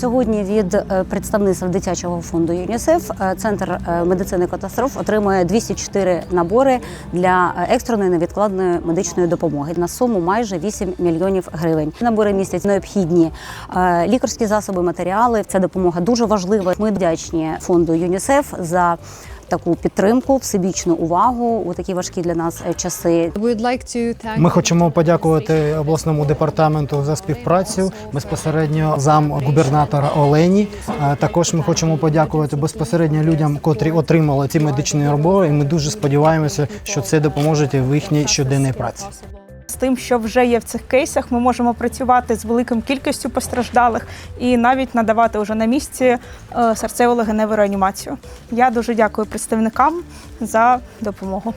Сьогодні від е, представництва дитячого фонду ЮНІСЕФ е, центр е, медицини катастроф отримує 204 набори для екстреної невідкладної медичної допомоги на суму майже 8 мільйонів гривень. Набори містять необхідні лікарські засоби, матеріали. Ця допомога дуже важлива. Ми вдячні фонду ЮНІСЕФ за таку підтримку, всебічну увагу у такі важкі для нас е, часи. Ми хочемо подякувати обласному департаменту за співпрацю безпосередньо зам губернатора Олені. Е, Також ми хочемо подякувати безпосередньо людям, котрі отримали ці медичні роботи. І ми дуже сподіваємося, що це допоможе в їхній щоденній праці. З тим, що вже є в цих кейсах, ми можемо працювати з великим кількістю постраждалих і навіть надавати вже на місці е, серцево-легеневу реанімацію. Я дуже дякую представникам за допомогу.